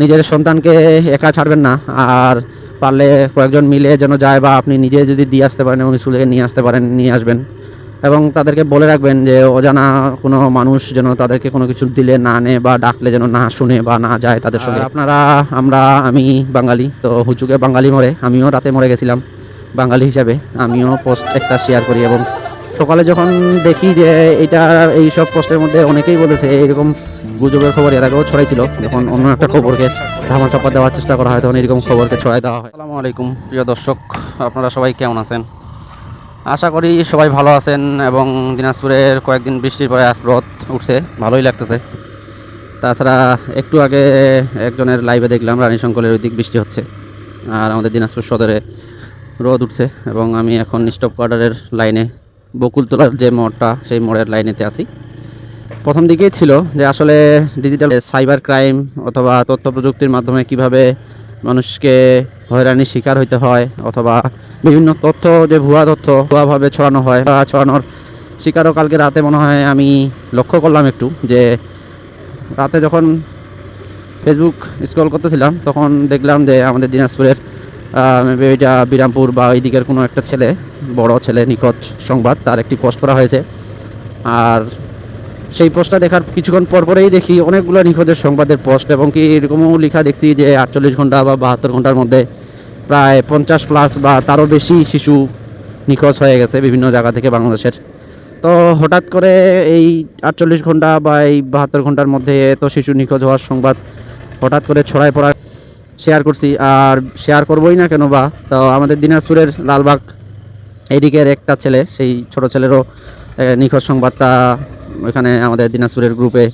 নিজের সন্তানকে একা ছাড়বেন না আর পারলে কয়েকজন মিলে যেন যায় বা আপনি নিজে যদি দিয়ে আসতে পারেন এবং স্কুল নিয়ে আসতে পারেন নিয়ে আসবেন। এবং তাদেরকে বলে রাখবেন যে অজানা কোনো মানুষ যেন তাদেরকে কোনো কিছু দিলে না নেয় বা ডাকলে যেন না শুনে বা না যায় তাদের সঙ্গে। আপনারা আমরা আমি বাঙালি তো হুচুকে বাঙালি মরে আমিও রাতে মরে গেছিলাম বাঙালি হিসাবে। আমিও পোস্ট একটা শেয়ার করি এবং সকালে যখন দেখি যে এটা এই সব কষ্টের মধ্যে অনেকেই বলেছে, এরকম গুজবের খবর এর আগেও ছড়াইছিল। যখন অন্য একটা খবরকে ধামা চাপা দেওয়ার চেষ্টা করা হয়, তখন এরকম খবরকে ছড়াই দেওয়া হয়। আসসালামু আলাইকুম, প্রিয় দর্শক, আপনারা সবাই কেমন আছেন? আশা করি সবাই ভালো আছেন এবং দিনাজপুরের কয়েকদিন বৃষ্টির পরে আজ রোদ উঠছে, ভালোই লাগতেছে। তাছাড়া একটু আগে একজনের লাইভে দেখলাম, রানী শঙ্কলের ওই দিক বৃষ্টি হচ্ছে, আর আমাদের দিনাজপুর সদরে রোদ উঠছে এবং আমি এখন স্টপ কোয়ার্টারের লাইনে বকুলতলার যে মোড়টা, সেই মোড়ের লাইনেতে আসি প্রথম দিকেই ছিল যে আসলে ডিজিটাল সাইবার ক্রাইম অথবা তথ্য প্রযুক্তির মাধ্যমে কীভাবে মানুষকে হয়রানির শিকার হইতে হয় অথবা বিভিন্ন তথ্য, যে ভুয়া তথ্য ভুয়াভাবে ছড়ানো হয় বা ছড়ানোর শিকারও কালকে রাতে মনে হয় আমি লক্ষ্য করলাম একটু যে রাতে যখন ফেসবুক স্ক্রল করতেছিলাম, তখন দেখলাম যে আমাদের দিনাজপুরের maybe এটা বিরামপুর বা ওই দিকের কোনো একটা ছেলে, বড় ছেলে, নিখোঁজ সংবাদ, তার একটি পোস্ট করা হয়েছে। আর সেই পোস্টটা দেখার কিছুক্ষণ পর পরেই দেখি অনেকগুলো নিখোঁজের সংবাদের পোস্ট এবং কি এরকমও লেখা দেখছি যে আটচল্লিশ ঘণ্টা বা বাহাত্তর ঘণ্টার মধ্যে প্রায় পঞ্চাশ প্লাস বা তারও বেশি শিশু নিখোঁজ হয়ে গেছে বিভিন্ন জায়গা থেকে বাংলাদেশের। তো হঠাৎ করে এই আটচল্লিশ ঘণ্টা বা এই বাহাত্তর ঘণ্টার মধ্যে এত শিশু নিখোঁজ হওয়ার সংবাদ হঠাৎ করে ছড়ায় পড়া শেয়ার করছি। আর শেয়ার করবোই না কেন বা? তো আমাদের দিনাজপুরের লালবাগ এদিকের একটা ছেলে, সেই ছোট ছেলেরও নিখোঁজ সংবাদটা এখানে আমাদের দিনাজপুরের গ্রুপে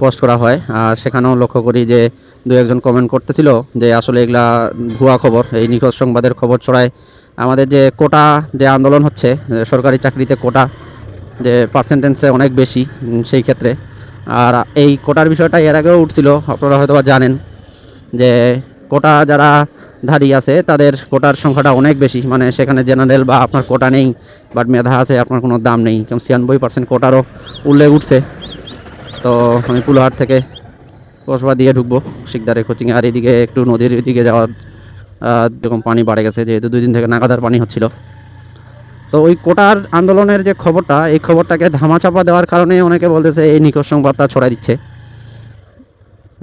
পোস্ট করা হয়। আর সেখানেও লক্ষ্য করি যে দু একজন কমেন্ট করতেছিল যে আসলে এগুলা ভুয়া খবর, এই নিখোঁজ সংবাদের খবর ছড়ায়। আমাদের যে কোটা যে আন্দোলন হচ্ছে সরকারি চাকরিতে কোটা যে পার্সেন্টেন্সে অনেক বেশি সেই ক্ষেত্রে। আর এই কোটার বিষয়টা এর আগেও উঠছিল, আপনারা হয়তো জানেন যে কোটা যারা ধারী আছে, তাদের কোটার সংখ্যাটা অনেক বেশি। মানে সেখানে জেনারেল বা আপনার কোটা নেই, বাট মেধা আছে, আপনার কোনো দাম নেই। কেমন ছিয়ানব্বই পার্সেন্ট কোটারও উল্লেখ উঠছে। তো আমি পুলোহাট থেকে কসবা দিয়ে ঢুকবো, শিকদারের কোচিংয়ে। আর এদিকে একটু নদীর দিকে যাওয়ার যেরকম পানি বাড়ে গেছে, যেহেতু দুই দিন থেকে নাগাদার পানি হচ্ছিল। তো ওই কোটার আন্দোলনের যে খবরটা, এই খবরটাকে ধামাচাপা দেওয়ার কারণে অনেকে বলতেছে এই নিখোঁজ সংবাদটা ছড়াই দিচ্ছে।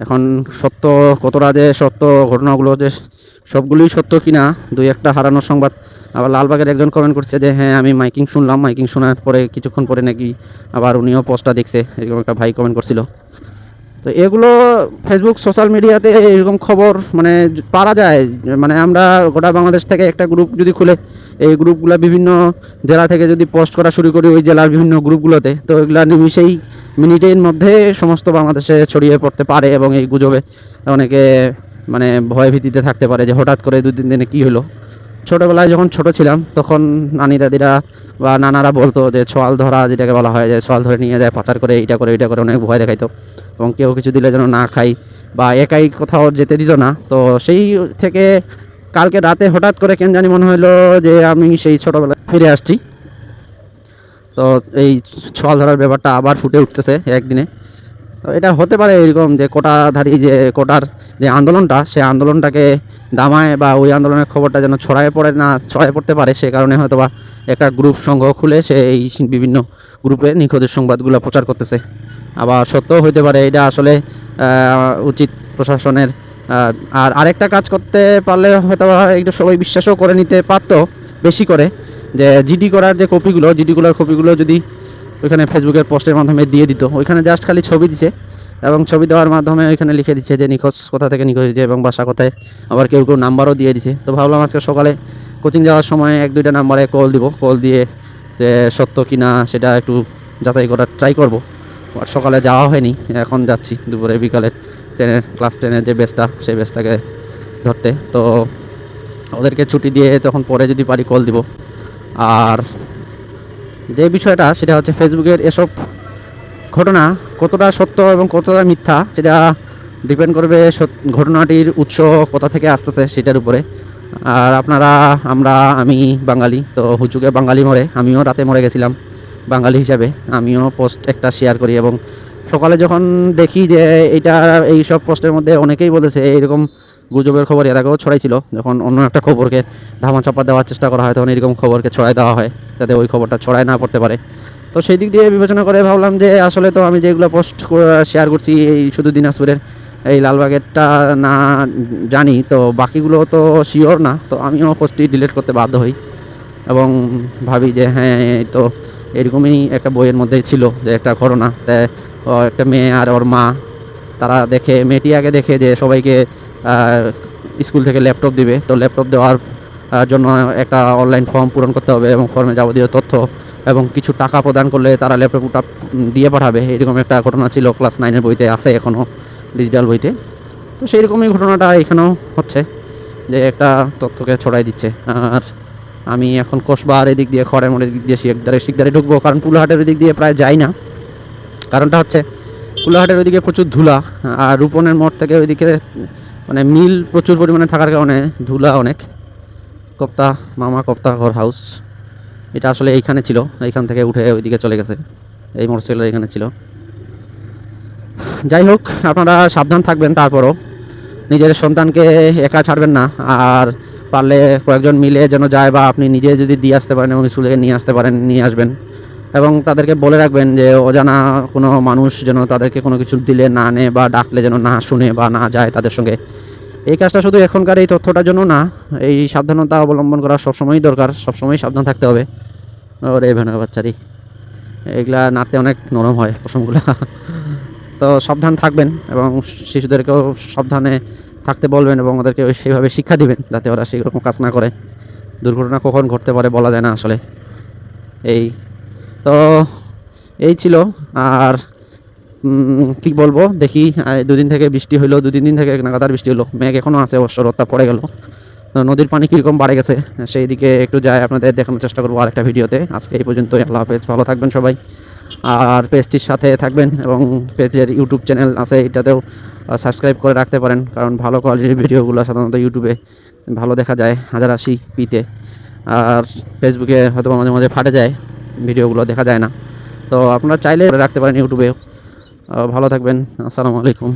এখন সত্য কতটা যে সত্য ঘটনাগুলো যে সবগুলোই সত্য কিনা, দুই একটা হারানোর সংবাদ। আবার লালবাগের একজন কমেন্ট করছে যে হ্যাঁ আমি মাইকিং শুনলাম, মাইকিং শোনার পরে কিছুক্ষণ পরে নাকি আবার উনিও পোস্টটা দেখছে। এরকম একটা ভাই কমেন্ট করছিল। তো এগুলো ফেসবুক সোশ্যাল মিডিয়াতে এরকম খবর মানে পারা যায়। মানে আমরা গোটা বাংলাদেশ থেকে একটা গ্রুপ যদি খুলে, এই গ্রুপগুলো বিভিন্ন জেলা থেকে যদি পোস্ট করা শুরু করি, ওই জেলার বিভিন্ন গ্রুপগুলোতে তো এগুলো নিমিশেই মিনিটের মধ্যে সমস্ত বাংলাদেশে ছড়িয়ে পড়তে পারে এবং এই গুজবে অনেকে মানে ভয় ভীতিতে থাকতে পারে যে হঠাৎ করে দু তিন দিনে কী হলো। ছোটোবেলায় যখন ছোট ছিলাম, তখন নানি দাদিরা বা নানারা বলতো যে ছোয়াল ধরা যেটাকে বলা হয়, যে ছোয়াল ধরে নিয়ে যায় পাচার করে, এইটা করে এইটা করে, অনেক ভয় দেখাইতো। এবং কেউ কিছু দিলে যেন না খাই বা একাই কোথাও যেতে দিত না। তো সেই থেকে কালকে রাতে হঠাৎ করে কেন জানি মনে হলো যে আমি সেই ছোটোবেলায় ফিরে আসছি। তো এই ছোয়াল ধরার ব্যাপারটা আবার ফুটে উঠতেছে একদিনে। তো এটা হতে পারে এরকম যে কোটাধারী যে কোটার যে আন্দোলনটা, সে আন্দোলনটাকে দামায় বা ওই আন্দোলনের খবরটা যেন ছড়ায় পড়ে না, ছড়ায় পড়তে পারে, সে কারণে হয়তো বা একটা গ্রুপ সংগ্রহ খুলে সে এই বিভিন্ন গ্রুপে নিখোঁজের সংবাদগুলো প্রচার করতেছে। আবার সত্যও হইতে পারে, এটা আসলে উচিত প্রশাসনের আর আরেকটা কাজ করতে পারলে হয়তো একটু সবাই বিশ্বাসও করে নিতে পারতো, বেশি করে। যে জিডি করার যে কপিগুলো জিডিগুলোর কপিগুলো যদি ওইখানে ফেসবুকের পোস্টের মাধ্যমে দিয়ে দিত, ওইখানে জাস্ট খালি ছবি দিছে এবং ছবি দেওয়ার মাধ্যমে ওইখানে লিখে দিচ্ছে যে নিখোঁজ কোথা থেকে নিখোঁজ হয়েছে এবং বাসা কোথায়, আবার কেউ কেউ নাম্বারও দিয়ে দিছে। তো ভাবলাম আজকে সকালে কোচিং যাওয়ার সময় এক দুইটা নাম্বারে কল দিব কল দিয়ে যে সত্য কি না সেটা একটু যাচাই করার ট্রাই করব। আর সকালে যাওয়া হয়নি, এখন যাচ্ছি দুপুরে বিকালে ট্রেনের ক্লাস টেনের যে বেসটা সেই বেসটাকে ধরতে। তো ওদেরকে ছুটি দিয়ে তখন পরে যদি পারি কল দিব। আর যে বিষয়টা, সেটা হচ্ছে ফেসবুকের এসব ঘটনা কতটা সত্য এবং কতটা মিথ্যা, সেটা ডিপেন্ড করবে ঘটনাটির উৎস কোথা থেকে আসতেছে সেটার উপরে। আর আপনারা, আমরা, আমি বাঙালি, তো হুচুকে বাঙালি মরে, আমিও রাতে মরে গেছিলাম বাঙালি হিসাবে। আমিও পোস্ট একটা শেয়ার করি এবং সকালে যখন দেখি যে এটা এই সব পোস্টের মধ্যে অনেকেই বলেছে, এইরকম গুজবের খবর এর আগেও ছড়াইছিল। যখন অন্য একটা খবরকে ধামাচাপা দেওয়ার চেষ্টা করা হয়, তখন এরকম খবরকে ছড়াই দেওয়া হয়, যাতে ওই খবরটা ছড়ায় না পড়তে পারে। তো সেই দিক দিয়ে বিবেচনা করে ভাবলাম যে, আসলে তো আমি যেগুলো পোস্ট শেয়ার করছি, এই শুধু দিনাজপুরের এই লালবাগেরটা না জানি, তো বাকিগুলো তো শিওর না, তো আমিও পোস্টটি ডিলিট করতে বাধ্য হই। এবং ভাবি যে হ্যাঁ তো এরকমই একটা বইয়ের মধ্যেই ছিল যে, একটা ঘটনা একটা মেয়ে আর ওর মা তারা দেখে মেয়েটি আগে দেখে যে সবাইকে স্কুল থেকে ল্যাপটপ দিবে। তো ল্যাপটপ দেওয়ার জন্য একটা অনলাইন ফর্ম পূরণ করতে হবে এবং ফর্মে যাবতীয় তথ্য এবং কিছু টাকা প্রদান করলে তারা ল্যাপটপটা দিয়ে পাঠাবে। এরকম একটা ঘটনা ছিল, ক্লাস নাইনের বইতে, আছে এখনও ডিজিটাল বইতে। তো সেই রকমই ঘটনাটা এখানেও হচ্ছে যে একটা তথ্যকে ছড়াই দিচ্ছে। আর আমি এখন কসবার এদিক দিয়ে, খড়ের মোড়ের দিক দিয়ে শিকদারে শিকদারে ঢুকবো, কারণ পুলহাটের দিক দিয়ে প্রায় যাই না। কারণটা হচ্ছে পুলাহাটের ওইদিকে প্রচুর ধুলা, আর রূপনের মোড় থেকে ওইদিকে মানে মিল প্রচুর পরিমাণে থাকার কারণে ধুলা অনেক। কপ্তা, মামা কপ্তা ঘর হাউস এটা আসলে এইখানে ছিল, এইখান থেকে উঠে ওইদিকে চলে গেছে। এই মোটরসাইকেল এখানে ছিল। যাই হোক, আপনারা সাবধান থাকবেন তারপরও। নিজের সন্তানকে একা ছাড়বেন না, আর পারলে কয়েকজন মিলে যেন যায় বা আপনি নিজে যদি দিয়ে আসতে পারেন এবং স্কুল নিয়ে আসতে পারেন, নিয়ে আসবেন। এবং তাদেরকে বলে রাখবেন যে অজানা কোনো মানুষ যেন তাদেরকে কোনো কিছু দিলে না নেয় বা ডাকলে যেন না শুনে বা না যায় তাদের সঙ্গে। এই কাজটা শুধু এখনকার এই তথ্যটার জন্য না, এই সাবধানতা অবলম্বন করা সবসময়ই দরকার সবসময় সাবধান থাকতে হবে। ওরে ভেনা বাচ্চারি, এগুলা নাড়তে অনেক নরম হয় পশমগুলা। তো সাবধান থাকবেন এবং শিশুদেরকেও সাবধানে থাকতে বলবেন এবং ওদেরকে সেইভাবে শিক্ষা দিবেন যাতে ওরা সেই রকম কাজ না করে। দুর্ঘটনা কখন ঘটতে পারে বলা যায় না আসলে। এই তো এই ছিল। আর কি বলব? দেখি দুদিন থেকে বৃষ্টি হইল, দুদিন দিন থেকে নাগাতার বৃষ্টি হলো মেঘ এখনও আছে, অবশ্য রোদটা পড়ে গেল। নদীর পানি কীরকম বাড়ে গেছে, সেই দিকে একটু যায়, আপনাদের দেখানোর চেষ্টা করব আরেকটা ভিডিওতে। আজকে এই পর্যন্ত আল্লাহ হাফেজ, ভালো থাকবেন সবাই। আর পেজটির সাথে থাকবেন এবং পেজের ইউটিউব চ্যানেল আছে, এটাতেও সাবস্ক্রাইব করে রাখতে পারেন। কারণ ভালো কোয়ালিটির ভিডিওগুলো সাধারণত ইউটিউবে ভালো দেখা যায়, হাজার আশি পিতে। আর ফেসবুকে হয়তো মাঝে মাঝে ফাটে যায়। ভিডিওগুলো দেখা যায় না। তো আপনারা চাইলে রাখতে পারেন ইউটিউবে। ভালো থাকবেন। আসসালামু আলাইকুম।